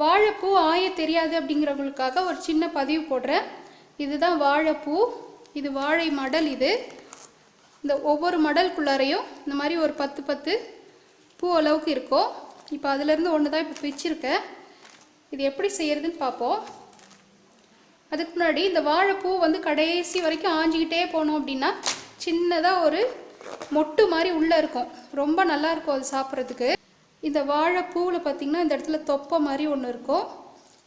வாழைப்பூ ஆய தெரியாது அப்படிங்கிறவங்களுக்காக ஒரு சின்ன பதிவு போடுறேன். இதுதான் வாழைப்பூ. இது வாழை மடல் இது. இந்த ஒவ்வொரு மடலுக்குள்ளாரையும் இந்த மாதிரி ஒரு பத்து பத்து பூ அளவுக்கு இருக்கும். இப்போ அதுலேருந்து ஒன்று தான் இப்போ பிச்சிருக்கேன் இது எப்படி செய்யறதுன்னு பார்ப்போம் அதுக்கு முன்னாடி இந்த வாழைப்பூ வந்து கடைசி வரைக்கும் ஆஞ்சிக்கிட்டே போனோம் அப்படின்னா சின்னதாக ஒரு மொட்டு மாதிரி உள்ளே இருக்கும். ரொம்ப நல்லா இருக்கும் அது சாப்பிட்றதுக்கு. இந்த வாழைப்பூவில் பார்த்திங்கன்னா இந்த இடத்துல தொப்பை மாதிரி ஒன்று இருக்கும்.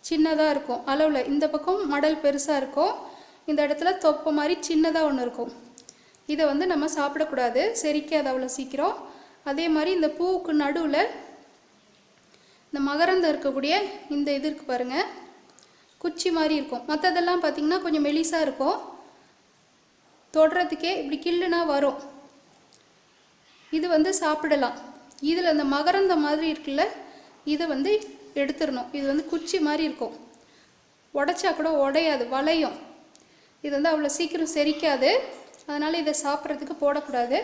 சின்னதாக இருக்கும். அளவில். இந்த பக்கம் மடல் பெருசாக இருக்கும். இந்த இடத்துல தொப்பை மாதிரி சின்னதாக ஒன்று இருக்கும். இதை வந்து நம்ம சாப்பிடக்கூடாது. செரிக்காது அவ்வளோ சீக்கிரம். அதே மாதிரி இந்த பூவுக்கு நடுவில் இந்த மகரந்தம் இருக்கக்கூடிய இந்த இது இருக்கு பாருங்கள் குச்சி மாதிரி இருக்கும். மற்றதெல்லாம் பார்த்திங்கன்னா கொஞ்சம் மெலிசாக இருக்கும். தொடுறதுக்கே இப்படி கில்லுனா வரும். இது வந்து சாப்பிடலாம். இதில் அந்த மகரந்த மாதிரி இருக்குல்ல இதை வந்து எடுத்துடணும். இது வந்து குச்சி மாதிரி இருக்கும். உடைச்சா கூட உடையாது வளையும். இது வந்து அவ்வளோ சீக்கிரம் செரிக்காது. அதனால் இதை சாப்பிட்றதுக்கு போடக்கூடாது.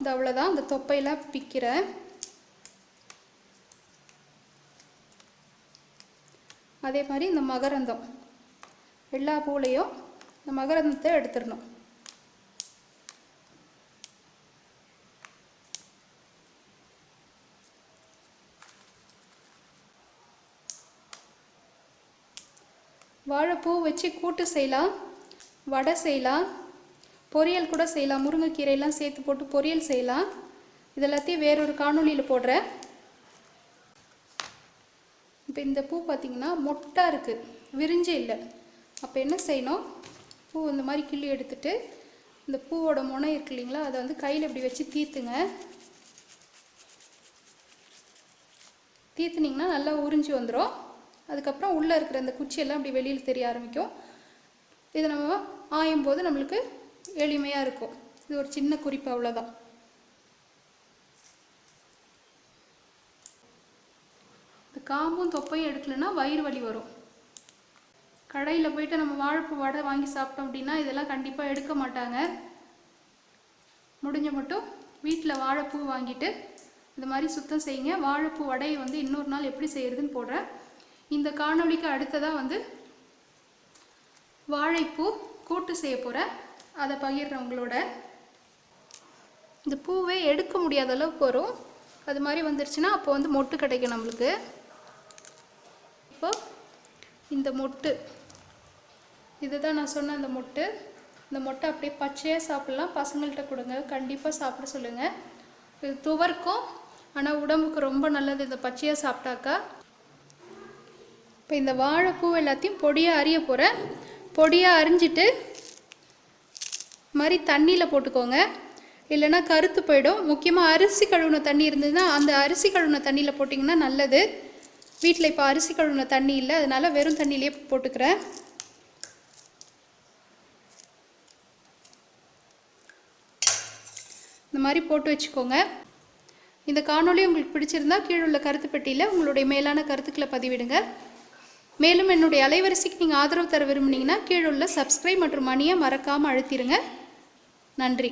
இது அவ்வளோதான் அந்த தொப்பையெல்லாம் பிக்கிறேன். அதே மாதிரி இந்த மகரந்தம். எல்லா பூலையும் இந்த மகரந்தத்தை எடுத்துடணும். வாழைப்பூ வச்சு கூட்டு செய்யலாம் வடை செய்யலாம் பொரியல் கூட செய்யலாம் முருங்கைக்கீரையெல்லாம் சேர்த்து போட்டு பொரியல் செய்யலாம். இது எல்லாத்தையும் வேறொரு காணொளியில் போடுறேன். இப்போ இந்த பூ பார்த்திங்கன்னா மொட்டாக இருக்குது விரிஞ்சு இல்லை. அப்போ என்ன செய்யணும்? பூ இந்த மாதிரி கிள்ளி எடுத்துட்டு இந்த பூவோட முனை இருக்கு இல்லைங்களா அதை வந்து கையில் இப்படி வச்சு தீத்துங்க. தீர்த்துனிங்கன்னா நல்லா உறிஞ்சி வந்துடும் அதுக்கப்புறம் உள்ளே இருக்கிற அந்த குச்சியெல்லாம் அப்படி வெளியில் தெரிய ஆரம்பிக்கும். இது நம்ம ஆயும் போது நம்மளுக்கு எளிமையாக இருக்கும். இது ஒரு சின்ன குறிப்பு அவ்வளோதான் இந்த காம்பும் தொப்பையும் எடுக்கலைன்னா வயிறு வலி வரும். கடையில் போயிட்டு நம்ம வாழைப்பூ வடை வாங்கி சாப்பிட்டோம் அப்படின்னா இதெல்லாம் கண்டிப்பாக எடுக்க மாட்டாங்க. முடிஞ்ச மட்டும் வீட்டில் வாழைப்பூ வாங்கிட்டு இந்த மாதிரி சுத்தம் செய்யுங்க. வாழைப்பூ வடையை வந்து இன்னொரு நாள் எப்படி செய்கிறதுன்னு போடுறேன். இந்த காணொளிக்கு அடுத்ததாக வந்து வாழைப்பூ கூட்டு செய்ய போகிறேன் அதை பகிர்றவங்களோட. இந்த பூவே எடுக்க முடியாத அளவுக்கு வரும். அது மாதிரி வந்துருச்சுன்னா அப்போ வந்து மொட்டு கிடைக்கும் நம்மளுக்கு. இப்போ இந்த மொட்டு இதுதான் நான் சொன்ன அந்த மொட்டு. இந்த மொட்டை அப்படியே பச்சையாக சாப்பிட்லாம். பசங்கள்கிட்ட கொடுங்க. கண்டிப்பாக சாப்பிட சொல்லுங்கள் இது துவர்க்கும் ஆனால் உடம்புக்கு ரொம்ப நல்லது இந்த பச்சையாக சாப்பிட்டாக்கா. இப்போ இந்த வாழைப்பூ எல்லாத்தையும் பொடியாக அரிய போகிறேன் பொடியாக அரிஞ்சிட்டு இது மாதிரி தண்ணியில் போட்டுக்கோங்க. இல்லைன்னா கருத்து போயிடும். முக்கியமாக அரிசி கழுவுன தண்ணி இருந்ததுன்னா அந்த அரிசி கழுவுன தண்ணியில் போட்டிங்கன்னா நல்லது. வீட்டில் இப்போ அரிசி கழுவுன தண்ணி இல்லை அதனால் வெறும் தண்ணியிலே போட்டுக்கிறேன். இந்த மாதிரி போட்டு வச்சுக்கோங்க. இந்த காணொளி உங்களுக்கு பிடிச்சிருந்தா கீழே உள்ள கருத்து பெட்டியில் உங்களுடைய மேலான கருத்துக்களை பதிவிடுங்க. மேலும் என்னுடைய அலைவரிசைக்கு நீங்கள் ஆதரவு தர விரும்புனீங்கன்னா கீழே உள்ள சப்ஸ்கிரைப் மற்றும் மணியை மறக்காமல் அழுத்திடுங்க நன்றி.